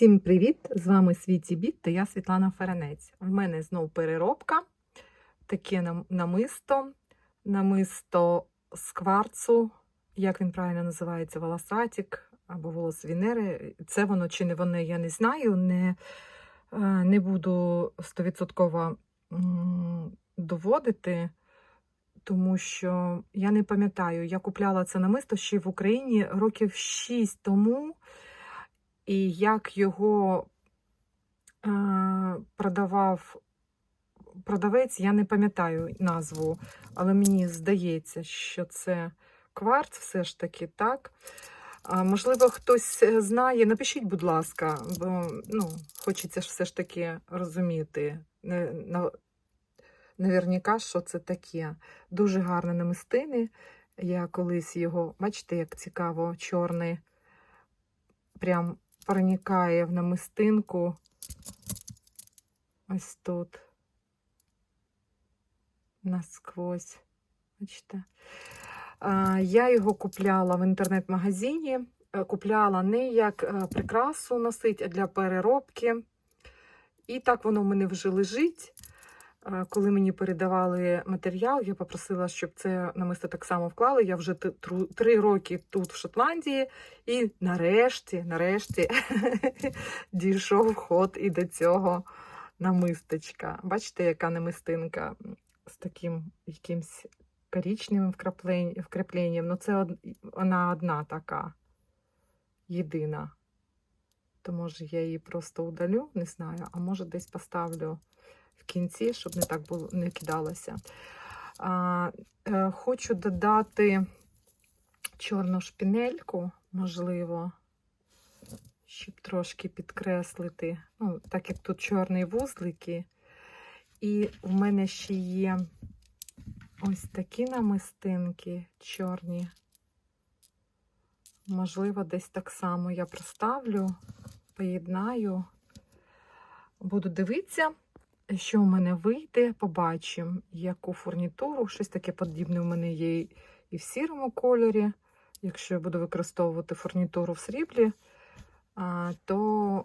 Всім привіт! З вами Світі Біт та я Світлана Ференець. В мене знов переробка, таке нам- намисто, намисто з кварцу, як він правильно називається, волосатик або волос Венери. Це воно чи не воно, я не знаю. Не, е, не буду стовідсотково доводити, тому що я не пам'ятаю, я купляла це намисто ще в Україні років 6 тому. І як його е, продавав продавець, я не пам'ятаю назву, але мені здається, що це кварц все ж таки, так? Можливо, хтось е, знає, напишіть, будь ласка, бо ну, хочеться ж все ж таки розуміти. Наверняка, що це таке. Дуже гарне намистини. Я колись його, бачите, як цікаво, чорний прям проникає в намистинку. Ось тут. Насквозь. Бачите? Я його купляла в інтернет-магазині. Е, Купляла не як е, прикрасу носить, а для переробки. І так воно в мене вже лежить. Коли мені передавали матеріал, я попросила, щоб це намисто так само вклали. Я вже три роки тут, в Шотландії, і нарешті, нарешті дійшов ход і до цього намисточка. Бачите, яка намистинка з таким якимсь вкраплень- вкрапленням. Ну, це вона одна така, єдина. То може я її просто удалю, не знаю, а може десь поставлю в кінці, щоб не так було не кидалося. А, е, хочу додати чорну шпінельку, можливо, щоб трошки підкреслити. Ну, так як тут чорні вузлики. І в мене ще є ось такі намистинки чорні. Можливо, десь так само я проставлю, поєднаю. Буду дивитися, що в мене вийде, побачимо, яку фурнітуру. Щось таке подібне в мене є і в сірому кольорі. Якщо я буду використовувати фурнітуру в сріблі, то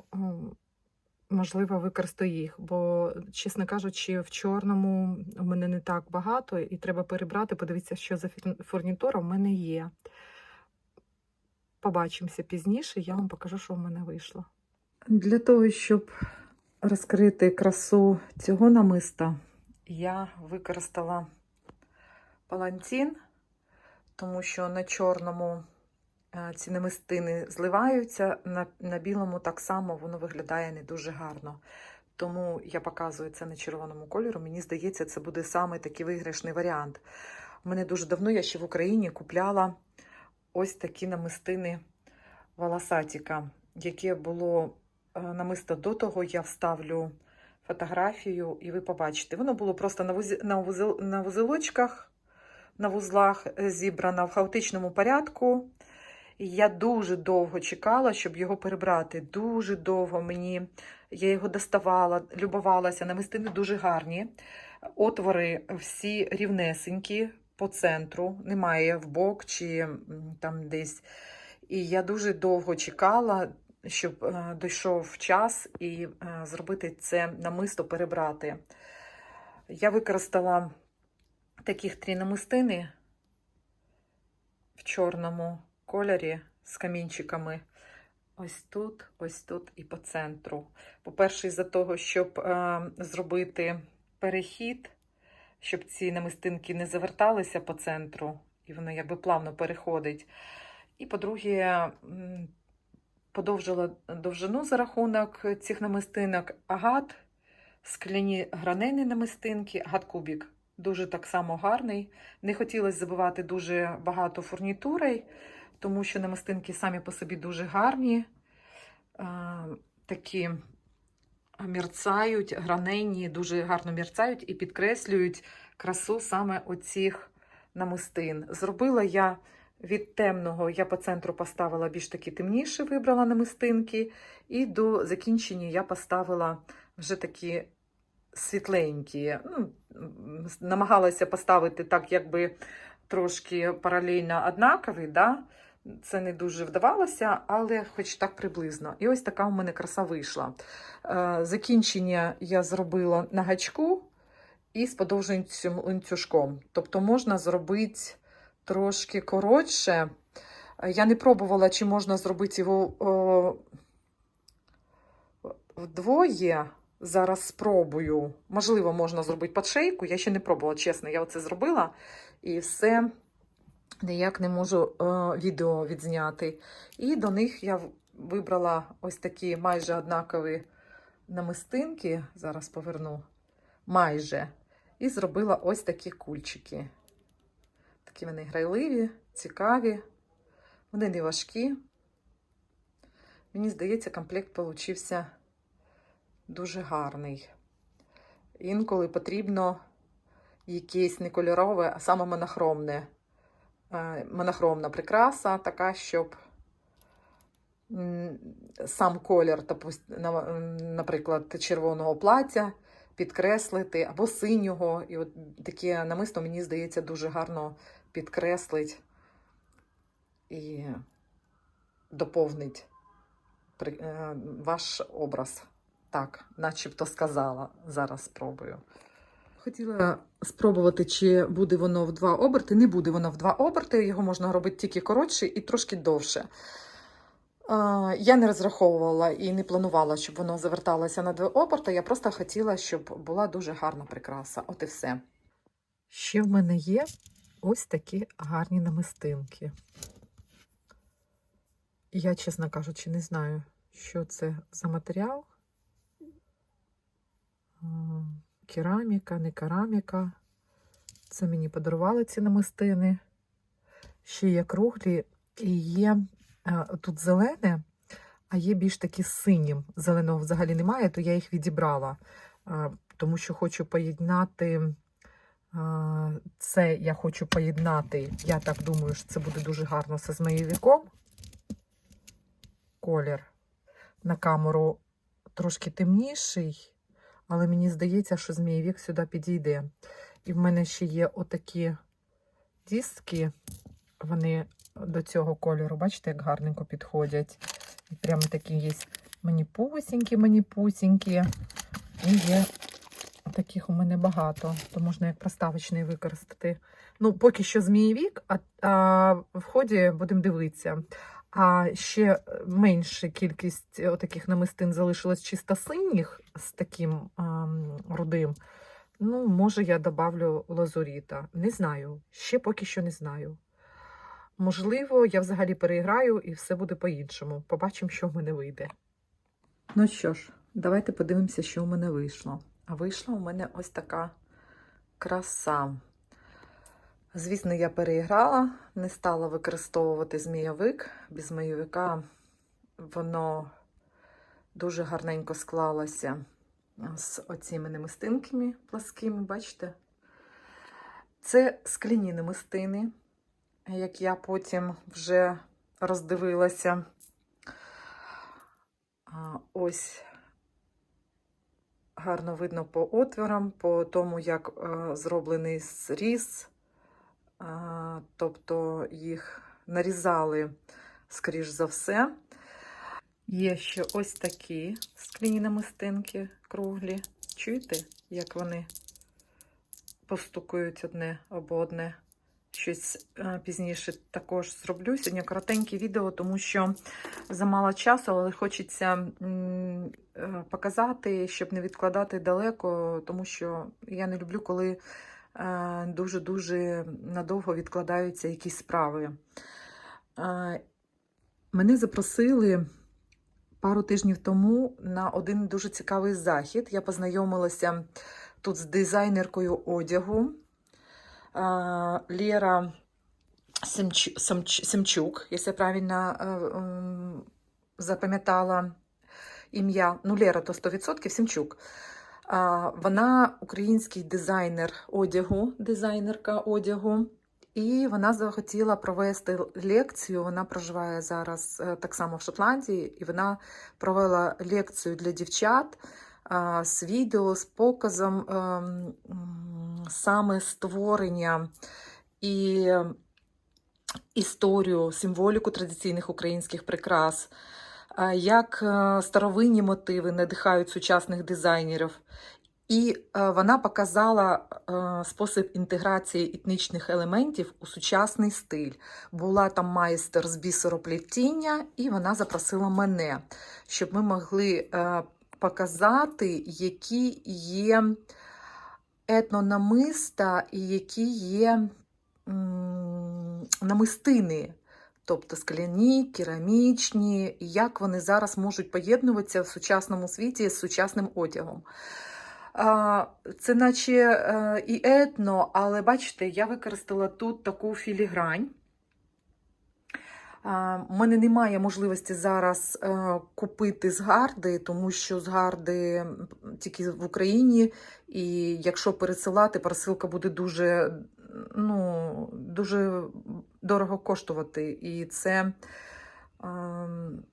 можливо використаю їх. Бо, чесно кажучи, в чорному в мене не так багато, і треба перебрати, подивитися, що за фурнітура в мене є. Побачимося пізніше, я вам покажу, що в мене вийшло. Для того, щоб розкрити красу цього намиста, я використала палантін, тому що на чорному е, ці намистини зливаються, на, на білому так само воно виглядає не дуже гарно. Тому я показую це на червоному кольору. Мені здається, це буде саме такий виграшний варіант. У мене дуже давно я ще в Україні купляла ось такі намистини волосатіка, яке було намисто до того, я вставлю фотографію, і ви побачите. Воно було просто на, вузі, на, вузел, на вузелочках, на вузлах е, зібрано в хаотичному порядку. І я дуже довго чекала, щоб його перебрати. Дуже довго мені я його доставала, любувалася. Намистини дуже гарні. Отвори всі рівнесенькі по центру, немає в бок чи там десь. І я дуже довго чекала, щоб е, дійшов час і е, зробити це намисто перебрати. Я використала таких три намистини в чорному кольорі з камінчиками. Ось тут, ось тут і по центру. По-перше, із-за того, щоб е, зробити перехід, щоб ці намистинки не заверталися по центру, і воно якби плавно переходить. І, по-друге, подовжила довжину за рахунок цих намистинок агат, скляні гранені намистинки, агат-кубік. Дуже так само гарний. Не хотілося забивати дуже багато фурнітури, тому що намистинки самі по собі дуже гарні, такі мерцають, гранені, дуже гарно мерцають і підкреслюють красу саме оцих намистин. Зробила я від темного, я по центру поставила більш такі темніші, вибрала намистинки, і до закінчення я поставила вже такі світленькі. Ну, намагалася поставити так, якби трошки паралельно однакові, да? це не дуже вдавалося, але хоч так приблизно. І ось така у мене краса вийшла. Е, Закінчення я зробила на гачку і з подовжуючим ланцюжком. Тобто можна зробити трошки коротше. Е, Я не пробувала, чи можна зробити його о, вдвоє. Зараз спробую. Можливо, можна зробити подшейку. Я ще не пробувала, чесно. Я оце зробила і все ніяк не можу е, відео відзняти. І до них я вибрала ось такі майже однакові намистинки. Зараз поверну. Майже. І зробила ось такі кульчики. Такі вони грайливі, цікаві. Вони не важкі. Мені здається, комплект получився дуже гарний. Інколи потрібно якесь не кольорове, а саме монохромне. Е, Монохромна прикраса, така, щоб сам колір, наприклад, червоного плаття підкреслити, або синього. І от таке намисто, мені здається, дуже гарно підкреслить і доповнить е, ваш образ. Так, начебто сказала. Зараз спробую. Хотіла спробувати, чи буде воно в два оберти. Не буде воно в два оберти, його можна робити тільки коротше і трошки довше. Я не розраховувала і не планувала, щоб воно заверталося на два оберти. Я просто хотіла, щоб була дуже гарна прикраса. От і все. Ще в мене є ось такі гарні намистинки. Я, чесно кажучи, не знаю, що це за матеріал. Кераміка, не кераміка. Це мені подарували ці намистини. Ще є круглі і є тут зелене, а є більш такі синім. Зеленого взагалі немає, то я їх відібрала, тому що хочу поєднати. Це я хочу поєднати. Я так думаю, що це буде дуже гарно з змеєвіком. Колір на камеру трошки темніший, але мені здається, що змієвік сюди підійде. І в мене ще є отакі дістки, вони до цього кольору, бачите, як гарненько підходять. І прямо такі є маніпусінькі, маніпусінькі. І є таких у мене багато, то можна як проставочний використати. Ну, поки що змієвік, а, а в ході будемо дивитися. А ще менша кількість таких намистин залишилась чисто синіх з таким ем, рудим. Ну, може, я добавлю лазуріта. Не знаю. Ще поки що не знаю. Можливо, я взагалі переіграю і все буде по-іншому. Побачимо, що в мене вийде. Ну що ж, давайте подивимося, що в мене вийшло. А вийшла у мене ось така краса. Звісно, я переіграла, не стала використовувати змійовик. Без змійовика воно дуже гарненько склалося з оціми намистинками пласкими, бачите? Це скляні намистини, як я потім вже роздивилася. Ось гарно видно по отворам, по тому, як е, зроблений зріз. Тобто їх нарізали, скоріш за все. Є ще ось такі скляні намистинки круглі. Чуєте, як вони постукують одне об одне. Щось е, пізніше також зроблю. Сьогодні коротеньке відео, тому що замало часу, але хочеться е, показати, щоб не відкладати далеко, тому що я не люблю, коли е, дуже-дуже надовго відкладаються якісь справи. Мене запросили пару тижнів тому на один дуже цікавий захід. Я познайомилася тут з дизайнеркою одягу. Лера Семч... Семч... Семчук, якщо я правильно ем, запам'ятала ім'я. Ну, Лера то 100%, Семчук. Вона український дизайнер одягу, дизайнерка одягу. І вона захотіла провести лекцію. Вона проживає зараз е, так само в Шотландії, і вона провела лекцію для дівчат з відео, з показом саме створення і історію, символіку традиційних українських прикрас, як е, старовинні мотиви надихають сучасних дизайнерів. І е, вона показала е, спосіб інтеграції етнічних елементів у сучасний стиль. Була там майстер з бісероплетіння, і вона запросила мене, щоб ми могли е, показати, які є етнонамиста і які є намистини. Тобто скляні, керамічні, як вони зараз можуть поєднуватися в сучасному світі з сучасним одягом. Це наче е, і етно, але бачите, я використала тут таку філігрань. У мене немає можливості зараз е, купити згарди, тому що згарди тільки в Україні, і якщо пересилати, пересилка буде дуже, ну, дуже дорого коштувати. І це, ем,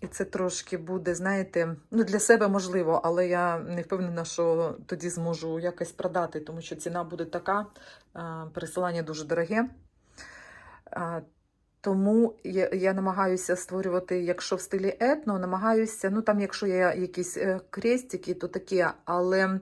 і це трошки буде, знаєте, ну, для себе можливо, але я не впевнена, що тоді зможу якось продати, тому що ціна буде така, е, пересилання дуже дороге. Тому я, я намагаюся створювати, якщо в стилі етно, намагаюся, ну там, якщо є якісь е, крестики, то таке, але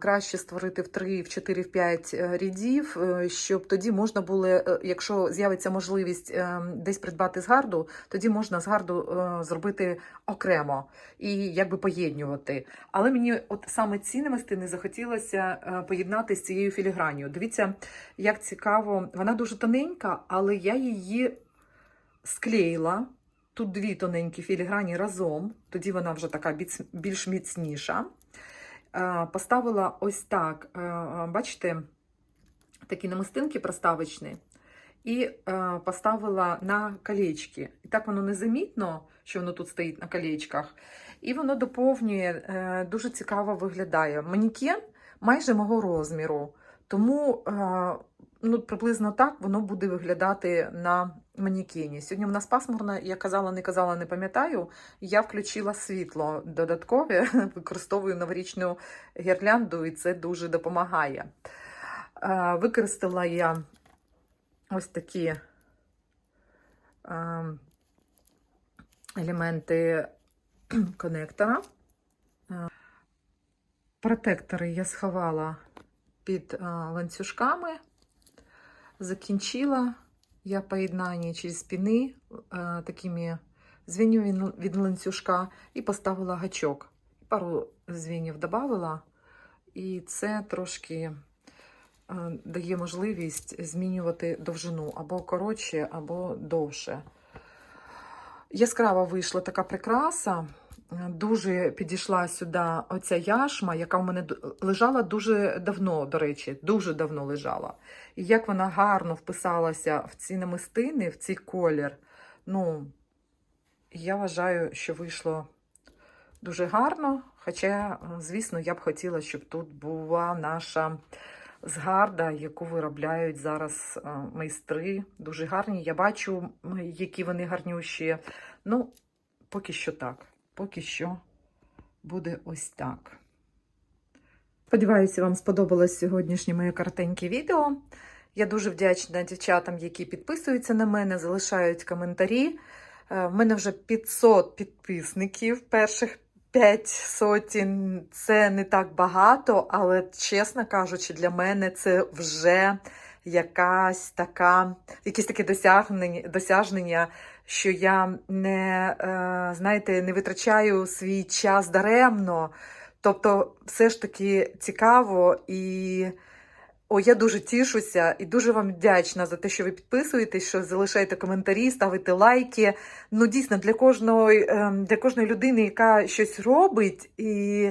краще створити в 3, в 4, в 5 е, рядів, е, щоб тоді можна було, е, якщо з'явиться можливість е, десь придбати згарду, тоді можна згарду е, зробити окремо і якби поєднувати. Але мені от саме ці намистини захотілося е, поєднати з цією філігранію. Дивіться, як цікаво, вона дуже тоненька, але я її склеїла. Тут дві тоненькі філіграні разом, тоді вона вже така більш міцніша. Е, Поставила ось так, е, бачите, такі намистинки проставочні, і е, поставила на колечки. І так воно незамітно, що воно тут стоїть на колечках. І воно доповнює, е, дуже цікаво виглядає. Манікен майже мого розміру. Тому е, ну, приблизно так воно буде виглядати на манікені. Сьогодні в нас пасмурно, я казала, не казала, не пам'ятаю. Я включила світло додаткове, використовую новорічну гірлянду, і це дуже допомагає. Е, Використала я ось такі е, елементи конектора. Е, Протектори я сховала під е, ланцюжками, закінчила я поєднання через спини е, такими звіннями від- ланцюжка і поставила гачок. Пару звінів додавала, і це трошки е, дає можливість змінювати довжину або коротше, або довше. Яскрава вийшла така прикраса. Дуже підійшла сюди оця яшма, яка в мене лежала дуже давно, до речі, дуже давно лежала. І як вона гарно вписалася в ці намистини, в цей колір. Ну, я вважаю, що вийшло дуже гарно. Хоча, звісно, я б хотіла, щоб тут була наша згарда, яку виробляють зараз е, майстри. Дуже гарні. Я бачу, які вони гарнющі. Ну, поки що так. Поки що буде ось так. Сподіваюся, вам сподобалось сьогоднішнє моє коротеньке відео. Я дуже вдячна дівчатам, які підписуються на мене, залишають коментарі. Е, В мене вже 500 підписників. Перших 5 сотень це не так багато, але, чесно кажучи, для мене це вже якась така, якісь таке досягнення, досягнення що я не, е, знаєте, не витрачаю свій час даремно. Тобто, все ж таки цікаво і. О, я дуже тішуся і дуже вам вдячна за те, що ви підписуєтесь, що залишаєте коментарі, ставите лайки. Ну, дійсно, для кожної, ем, для кожної людини, яка щось робить, і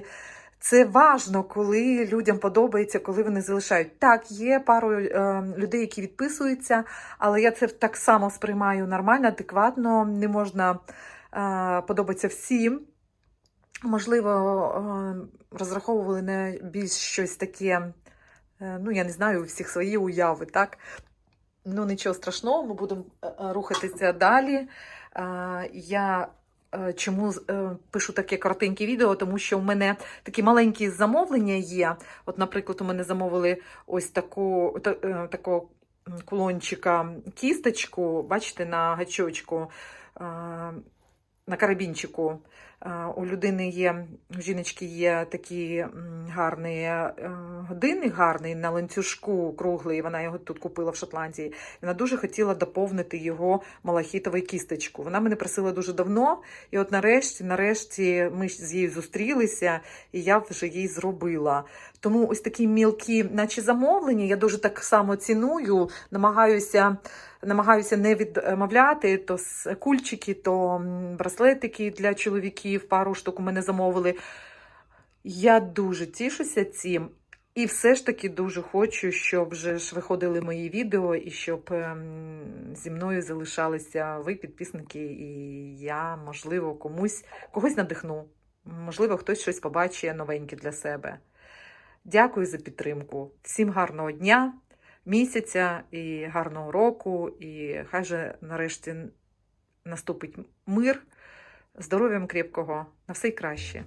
це важно, коли людям подобається, коли вони залишають. Так, є пару ем, людей, які відписуються, але я це так само сприймаю нормально, адекватно. Не можна е, подобатися всім. Можливо, е, розраховували на більш щось таке. Е, Ну, я не знаю, у всіх свої уяви, так? Ну, нічого страшного, ми будемо е, е, рухатися далі. Е, Я е, чому з- е, пишу таке коротеньке відео, тому що в мене такі маленькі замовлення є. От, наприклад, у мене замовили ось таку, та- е, таку кулончика кісточку, бачите, на гачочку, на карабінчику. У людини є, у жіночки є такий м, гарний е, гарний на ланцюжку круглий. Вона його тут купила в Шотландії. Вона дуже хотіла доповнити його малахітовою кісточку. Вона мене просила дуже давно, і от нарешті, нарешті, ми з нею зустрілися, і я вже їй зробила. Тому ось такі мілкі, наче замовлення, я дуже так само ціную, намагаюся, намагаюся не відмовляти то кульчики, то браслетики для чоловіків. Пару штук у мене замовили. Я дуже тішуся цим. І все ж таки дуже хочу, щоб вже ж виходили мої відео і щоб ем, зі мною залишалися ви, підписники, і я, можливо, комусь когось надихну. Можливо, хтось щось побачить новеньке для себе. Дякую за підтримку. Всім гарного дня, місяця і гарного року. І хай же нарешті наступить мир, здоров'ям крепкого, на все краще.